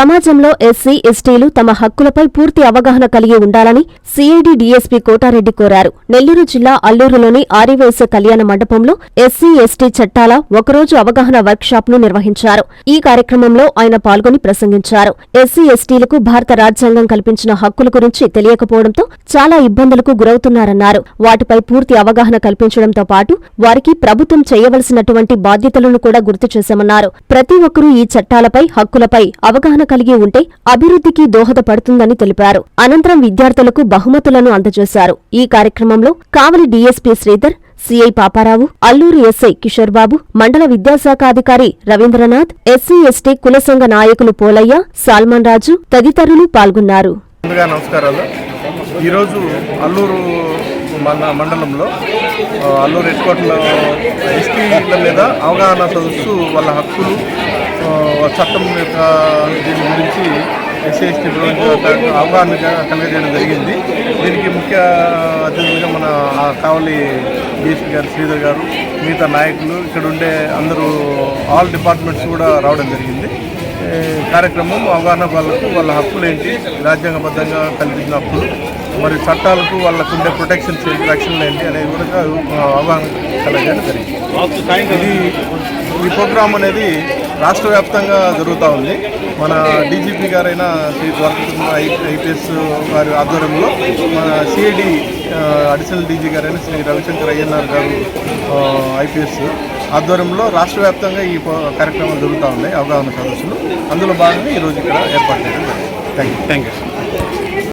సమాజంలో ఎస్సీ ఎస్టీలు తమ హక్కులపై పూర్తి అవగాహన కలిగి ఉండాలని సీఐడి డీఎస్పీ కోటారెడ్డి కోరారు. నెల్లూరు జిల్లా అల్లూరులోని ఆర్యవైశ్య కళ్యాణ మండపంలో ఎస్సీ ఎస్టీ చట్టాల ఒకరోజు అవగాహన వర్క్షాప్ను నిర్వహించారు. ఈ కార్యక్రమంలో ఆయన పాల్గొని ప్రసంగించారు. ఎస్సీ ఎస్టీలకు భారత రాజ్యాంగం కల్పించిన హక్కుల గురించి తెలియకపోవడంతో చాలా ఇబ్బందులకు గురవుతున్నారన్నారు. వాటిపై పూర్తి అవగాహన కల్పించడంతో పాటు వారికి ప్రభుత్వం చేయవలసినటువంటి బాధ్యతలను కూడా గుర్తు చేశామన్నారు. ప్రతి ఒక్కరూ ఈ చట్టాలపై హక్కులపై అవగాహన కలిగి ఉంటే అభివృద్ధికి దోహదపడుతుందని తెలిపారు. అనంతరం విద్యార్థులకు బహుమతులను అందజేశారు. ఈ కార్యక్రమంలో Kavali DSP Sridhar CI Paparao Alluru SI Kishore Babu మండల విద్యాశాఖాధికారి రవీంద్రనాథ్ ఎస్సీ ఎస్టీ కుల సంఘ నాయకులు పోలయ్య సాల్మన్ రాజు తదితరులు పాల్గొన్నారు. నమస్కారాలు. ఈరోజు అల్లూరు మన మండలంలో అల్లూరు హెడ్ క్వార్టర్లో ఎస్టీ మీద అవగాహన సదస్సు వాళ్ళ హక్కులు చట్టం యొక్క దీని గురించి ఎస్సీ ఎస్టీ అవగాహన కలిగజేయడం జరిగింది. దీనికి ముఖ్య అతిథులుగా మన కావలి డిఎస్పీ గారు శ్రీధర్ గారు మిగతా నాయకులు ఇక్కడ ఉండే అందరూ ఆల్ డిపార్ట్మెంట్స్ కూడా రావడం జరిగింది. కార్యక్రమం అవగాహన వాళ్ళకు వాళ్ళ హక్కులు ఏంటి రాజ్యాంగబద్ధంగా కల్పించిన హక్కులు మరి చట్టాలకు వాళ్ళకు ఉండే ప్రొటెక్షన్స్ ఏంటి రక్షణలు ఏంటి అనేది కూడా అవగాహన కలగజేయడం జరిగింది. ఇది ఈ ప్రోగ్రాం అనేది రాష్ట్ర వ్యాప్తంగా జరుగుతూ ఉంది. మన డీజీపీ గారైన శ్రీ ద్వారకృష్ణ ఐపీఎస్ వారి ఆధ్వర్యంలో మన సిఐడి అడిషనల్ డీజీ గారైన శ్రీ రవిశంకర్ అయ్యన్నార్ గారు ఐపీఎస్ ఆధ్వర్యంలో రాష్ట్ర వ్యాప్తంగా ఈ కార్యక్రమాలు జరుగుతూ ఉన్నాయి అవగాహన సదస్సులు. అందులో భాగంగా ఈరోజు ఇక్కడ ఏర్పాటు చేయడం జరిగింది. Thank you thank you